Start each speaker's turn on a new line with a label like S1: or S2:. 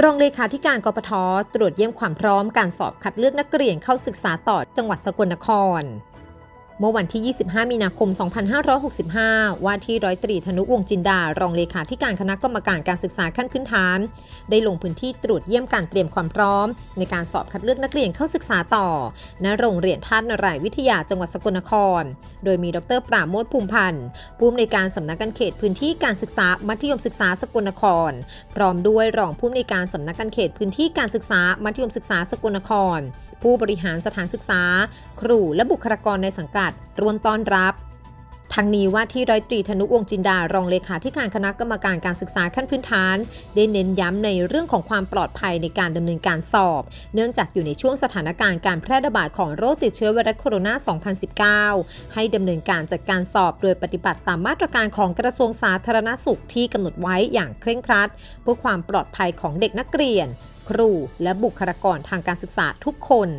S1: รองเลขาธิการกปทตรวจเยี่ยมความพร้อมการสอบคัดเลือกนักเรียนเข้าศึกษาต่อจังหวัดสกลนคร เมื่อวันที่ 25 มีนาคม 2565 ว่าที่ร้อยตรีธนุวงจินดา รองเลขาธิการคณะกรรมการการศึกษาขั้นพื้นฐาน ได้ลงพื้นที่ตรวจเยี่ยมการเตรียมความพร้อม ในการสอบคัดเลือกนักเรียนเข้าศึกษาต่อ ณ โรงเรียนท่านนารายวิทยาจังหวัดสกลนคร โดยมีดร ปราโมทภูมิพันธ์ผู้อำนวยการสำนักการเขตพื้นที่การศึกษามัธยมศึกษาสกลนคร พร้อมด้วยรองผู้อำนวยการสำนักการเขตพื้นที่การศึกษามัธยมศึกษาสกลนคร ผู้บริหารสถานศึกษา ครูและบุคลากรในสังกัดร่วมต้อนรับ ทั้งนี้ว่าที่ร้อยตรีธนุวงจินดารองเลขาธิการคณะกรรมการการศึกษาขั้นพื้นฐาน ได้เน้นย้ำในเรื่องของความปลอดภัยในการดำเนินการสอบ เนื่องจากอยู่ในช่วงสถานการณ์การแพร่ระบาดของโรคติดเชื้อไวรัสโคโรนา 2019 ให้ดำเนินการจัดการสอบโดยปฏิบัติตามมาตรการของกระทรวงสาธารณสุขที่กำหนดไว้อย่างเคร่งครัด เพื่อความปลอดภัยของเด็กนักเรียน ครูและบุคลากรทางการศึกษาทุกคน